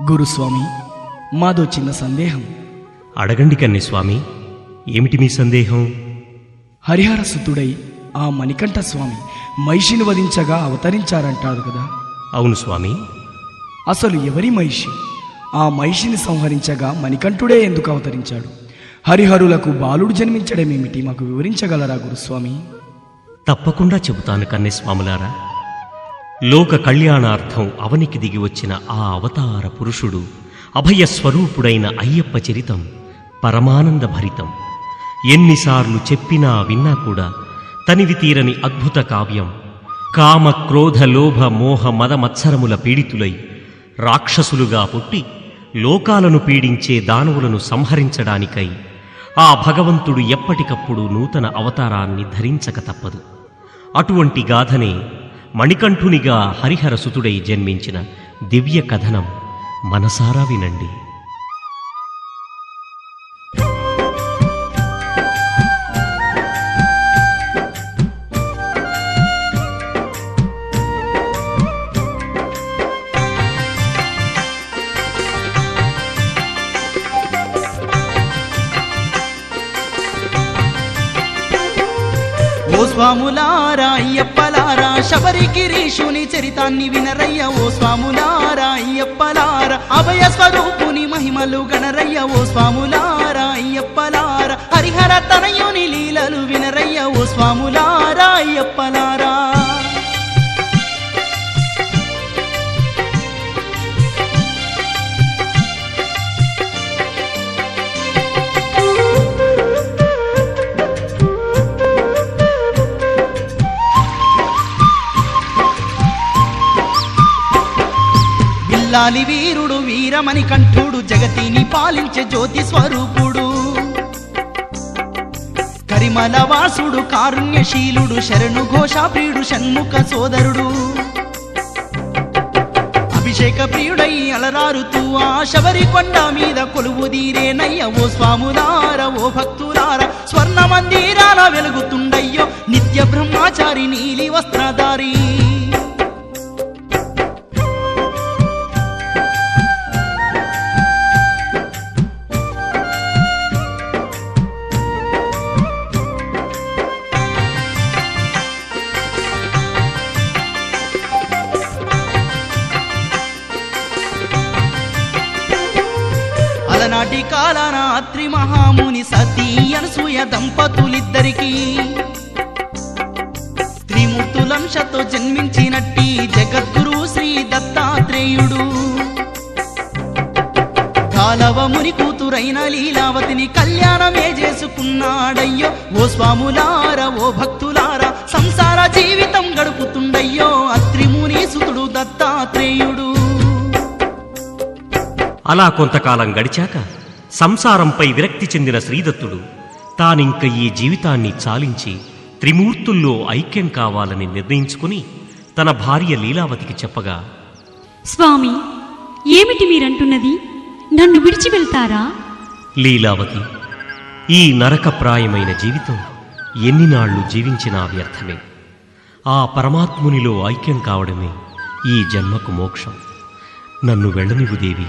గురుస్వామి మాదో చిన్న సందేహం. అడగండి కన్నె స్వామి ఏమిటి మీ సందేహం? హరిహర సుతుడై ఆ మణికంఠ స్వామి మహిషిని వధించగా అవతరించారంటారు కదా? అవును స్వామి. అసలు ఎవరి మహిషి? ఆ మహిషిని సంహరించగా మణికంఠుడే ఎందుకు అవతరించాడు? హరిహరులకు బాలుడు జన్మించడమేమిటి మాకు వివరించగలరా గురుస్వామి? తప్పకుండా చెబుతాను కన్నె స్వాములారా లోక కళ్యాణార్థం అవనికి దిగి వచ్చిన ఆ అవతార పురుషుడు అభయ స్వరూపుడైన అయ్యప్ప చరితం పరమానంద భరితం ఎన్నిసార్లు చెప్పినా విన్నా కూడా తనివి తీరని అద్భుత కావ్యం కామ క్రోధ లోభ మోహ మద మత్సరముల పీడితులై రాక్షసులుగా పుట్టి లోకాలను పీడించే దానవులను సంహరించడానికై ఆ భగవంతుడు ఎప్పటికప్పుడు నూతన అవతారాన్ని ధరించక తప్పదు. అటువంటి గాథనే మణికంఠునిగా హరిహర సుతుడై జన్మించిన దివ్య కథనం మనసారా వినండి. ఓ శబరిగిరీషుని చరితాన్ని వినరయ్య ఓ స్వాములారా అయ్యప్పలారా అభయ స్వరూపుని మహిమలు గణరయ్య ఓ స్వాములారా అయ్యప్పలారా హరిహర తనయుని లీలలు వినరయ్య ఓ స్వాములారా అయ్యప్పలారా బిల్లాలి వీరుడు వీరమణి కంఠుడు జగతిని పాలించే జ్యోతి స్వరూపుడు. కరిమల వాసుడు కారుణ్యశీలుడు శరణు ఘోషాప్రియుడు షణ్ముఖ సోదరుడు. అభిషేక ప్రియుడై అలరారుతూ ఆ శబరి కొండ మీద కొలువు తీరేనయ్య ఓ స్వాములార ఓ భక్తులార స్వర్ణ మందిరాల వెలుగుతుండయ్యో నిత్య బ్రహ్మచారి నీలి వస్త్ర ఒకనాటి కాలాన అత్రి మహాముని సతీ అనసూయ దంపతులిద్దరికి. త్రిమూర్తులంశతో జన్మించినట్టి జగద్గురు శ్రీ దత్తాత్రేయుడు. కాలవముని కూతురైన లీలావతిని కళ్యాణమే చేసుకున్నాడయ్యో ఓ స్వాములార ఓ భక్తులార సంసార జీవితం గడుపుతుండయ్యో అత్రిముని సుతుడు దత్తాత్రేయుడు. అలా కొంతకాలం గడిచాక సంసారంపై విరక్తి చెందిన శ్రీదత్తుడు తానింక ఈ జీవితాన్ని చాలించి త్రిమూర్తుల్లో ఐక్యం కావాలని నిర్ణయించుకుని తన భార్య లీలావతికి చెప్పగా స్వామి ఏమిటి మీరంటున్నది? నన్ను విడిచి వెళ్తారా? లీలావతి ఈ నరకప్రాయమైన జీవితం ఎన్ని నాళ్ళు జీవించినా వ్యర్థమే. ఆ పరమాత్మునిలో ఐక్యం కావడమే ఈ జన్మకు మోక్షం. నన్ను వెళ్ళనివు దేవి.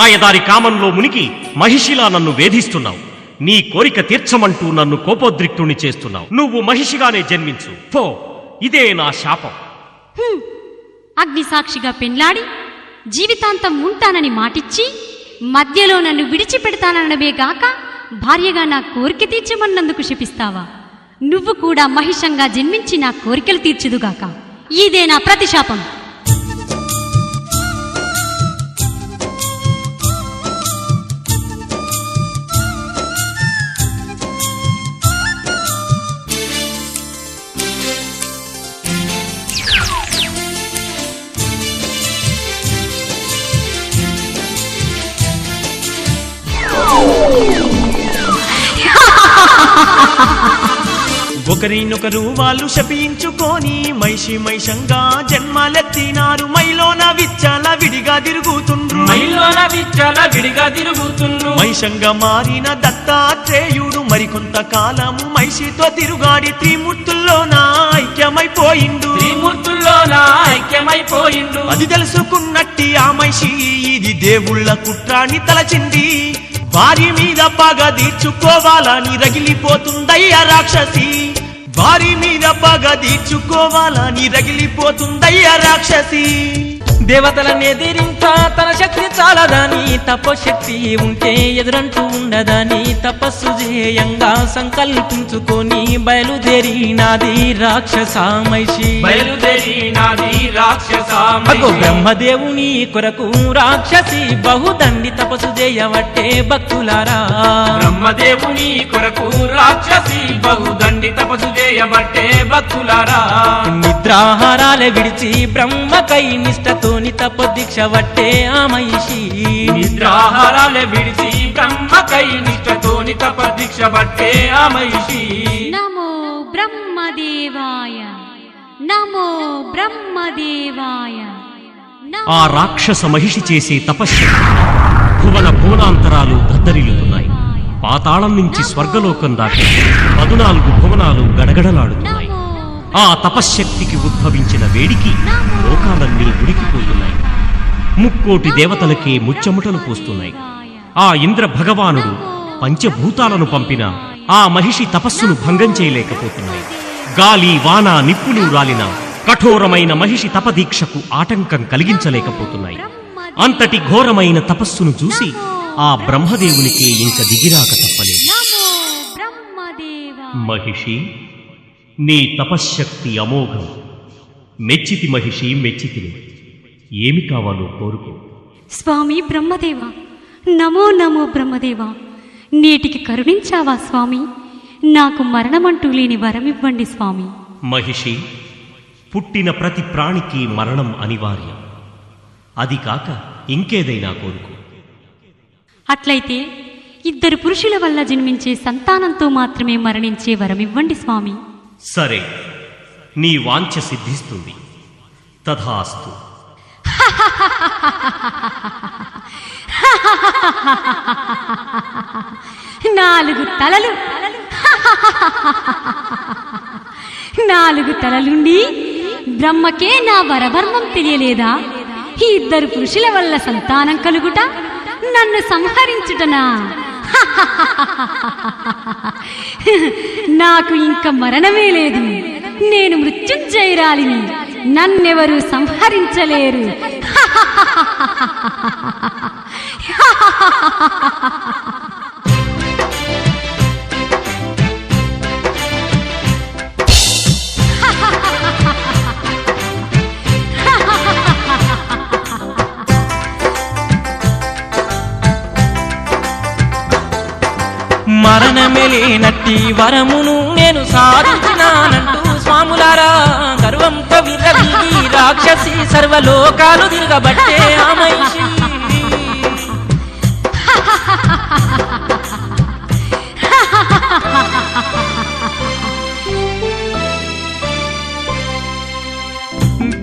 మాయదారి కామంలో మునిగి మహిషిలా నన్ను వేధిస్తున్నావు. నీ కోరిక తీర్చమంటూ నన్ను కోపోద్రిక్తుని చేస్తున్నావు. నువ్వు మహిషిగానే జన్మించు. పో ఇదే నా శాపం. అగ్ని సాక్షిగా పెండ్లాడి జీవితాంతం ఉంటానని మాటిచ్చి మధ్యలో నన్ను విడిచిపెడతాననబే గాక భార్యగా నా కోరిక తీర్చమన్నందుకు శపిస్తావా? నువ్వు కూడా మహిషంగా జన్మించి నా కోరికలు తీర్చుదుగాక. ఇదే నా ప్రతిశాపం. ఒకరినొకరు వాళ్ళు శపించుకొని మైషి మైషంగా జన్మలెత్తినారు. మైలోన విచ్చల విడిగా తిరుగుతుండ్రు. మైలోన విచ్చల విడిగా తిరుగుతుండ్రు. మైషంగా మారిన దత్తాత్రేయుడు మరికొంత కాలము మైషితో తిరుగాడి త్రిమూర్తుల్లోన ఐక్యమైపోయిండు. త్రిమూర్తుల్లోన ఐక్యమైపోయిండు. అది తెలుసుకున్నట్టి ఆ మైషి ఇది దేవుళ్ళ కుట్రాన్ని తలచింది. వారి మీద పగ తీర్చుకోవాలని రగిలిపోతుందయ్య రాక్షసి. వారి మీద పగ తీర్చుకోవాలని రగిలిపోతుందయ్య రాక్షసి. దేవతలను ఎదిరించా తన శక్తి చాలదని తపశక్తి ఉంటే ఎదురంటూ ఉండదని తపస్సు చేయంగా సంకల్పించుకొని బయలుదేరినాది రాక్షసామైషి బయలుదేరినాది రాక్షసామగు బ్రహ్మదేవుని కొరకు రాక్షసి బహుదండి తపస్సు చేయవట్టే భక్తులారా. బ్రహ్మదేవుని కొరకు రాక్షసి బహుదండి తపస్సు చేయబట్టే భక్తులారా. నిద్రాహారాలే విడిచి బ్రహ్మకై నిష్టతోని తపదీక్ష వట్టే ఆ మహిషి. నిద్రాహారాలే విడిచి బ్రహ్మకై నిష్టతోని తపదీక్ష వట్టే ఆ మహిషి. నమో బ్రహ్మదేవాయ నమో బ్రహ్మదేవాయ ఆ రాక్షస మహిషి చేసే తపస్సు భువన భువనాంతరాలు దద్దరిల్లుతున్నాయి పాతాళం నుంచి స్వర్గలోకం దాకా పదునాలుగు భువనాలు గడగడలాడుతున్నాయి. ఆ తపశ్శక్తికి ఉద్భవించిన వేడికి లోకాలన్నీ ఉడికిపోతున్నాయి. ముక్కోటి దేవతలకే ముచ్చెముటలు పోస్తున్నాయి. ఆ ఇంద్ర భగవానుడు పంచభూతాలను పంపిన ఆ మహిషి తపస్సును భంగం చేయలేకపోతున్నాయి. గాలి వాన నిప్పులు రాలిన కఠోరమైన మహిషి తపదీక్షకు ఆటంకం కలిగించలేకపోతున్నాయి. అంతటి ఘోరమైన తపస్సును చూసి ఆ బ్రహ్మదేవునికి ఇంక దిగిరాక తప్పలేదు. మహిషి నీ తపశ్శక్తి అమోఘం. మెచ్చితి మహిషి మెచ్చితిని. ఏమి కావాలో కోరుకో. స్వామి బ్రహ్మదేవ నమో నమో బ్రహ్మదేవ. నేటికి కరుణించావా స్వామి? నాకు మరణమంటూ లేని వరమివ్వండి స్వామి. మహిషి పుట్టిన ప్రతి ప్రాణికి మరణం అనివార్యం. అది కాక ఇంకేదైనా కోరుకో. అట్లయితే ఇద్దరు పురుషుల వల్ల జన్మించే సంతానంతో మాత్రమే మరణించే వరమివ్వండి స్వామి. సరే నీ వాంఛ సిద్ధిస్తుంది. తథాస్తు. నాలుగు తలలు. నాలుగు తలలుండి బ్రహ్మకే నా వరవర్మం తెలియలేదా? ఈ ఇద్దరు పురుషుల వల్ల సంతానం కలుగుట నన్ను సంహరించుటనా? నాకు ఇంక మరణమే లేదు. నేను మృత్యుంజయురాలిని. నన్నెవరు సంహరించలేరు. లేనట్టి వరమును నేను సాధించినానంటూ స్వాములారా గర్వంతో విర్రవీగి రాక్షసి సర్వలోకాలు తిరగబట్టే ఆ మహిషి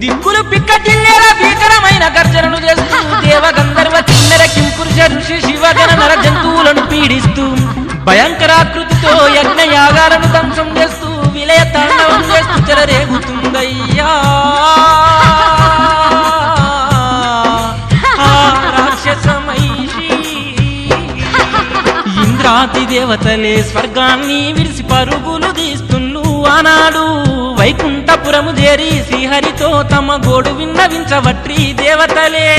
దిక్కులు పిక్కటిల్లేలా భీకరమైన గర్జనలు చేస్తూ దేవ గంధర్వ కింపురుష ఋషి శివగణ నర జంతు భయంకరాకృతితో యజ్ఞయాగాలను ధ్వంసం చేస్తూ విలయ తాండవం చేస్తూ చెలరేగుతుందయ్యా. ఇంద్రాతి దేవతలే స్వర్గాన్ని విరిసి పరుగులు తీస్తున్ను ఆనాడు. వైకుంఠపురము చేరి శ్రీహరితో తమ గోడు విన్నవించవట్రీ దేవతలే.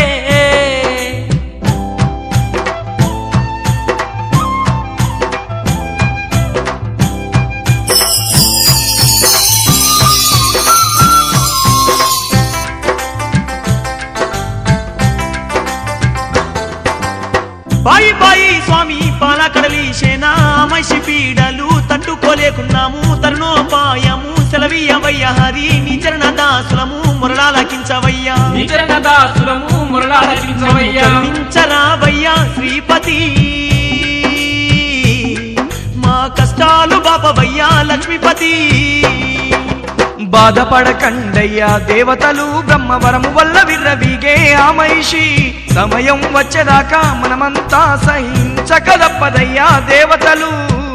సెలవీయవయ్య హరి నీ చరణ దాసులము మురళాలకించవయ్యా. నిచరణ దాసులము మురళాలకించవయ్యా. కరుణించరావయ్యా శ్రీపతి. మా కష్టాలు బాపవయ్యా లక్ష్మీపతి. బాధపడకండయ్యా దేవతలు బ్రహ్మవరము వల్ల విర్రవీగే ఆ మహిషి. సమయం వచ్చేదాకా మనమంతా సహించక తప్పదయ్యా దేవతలు.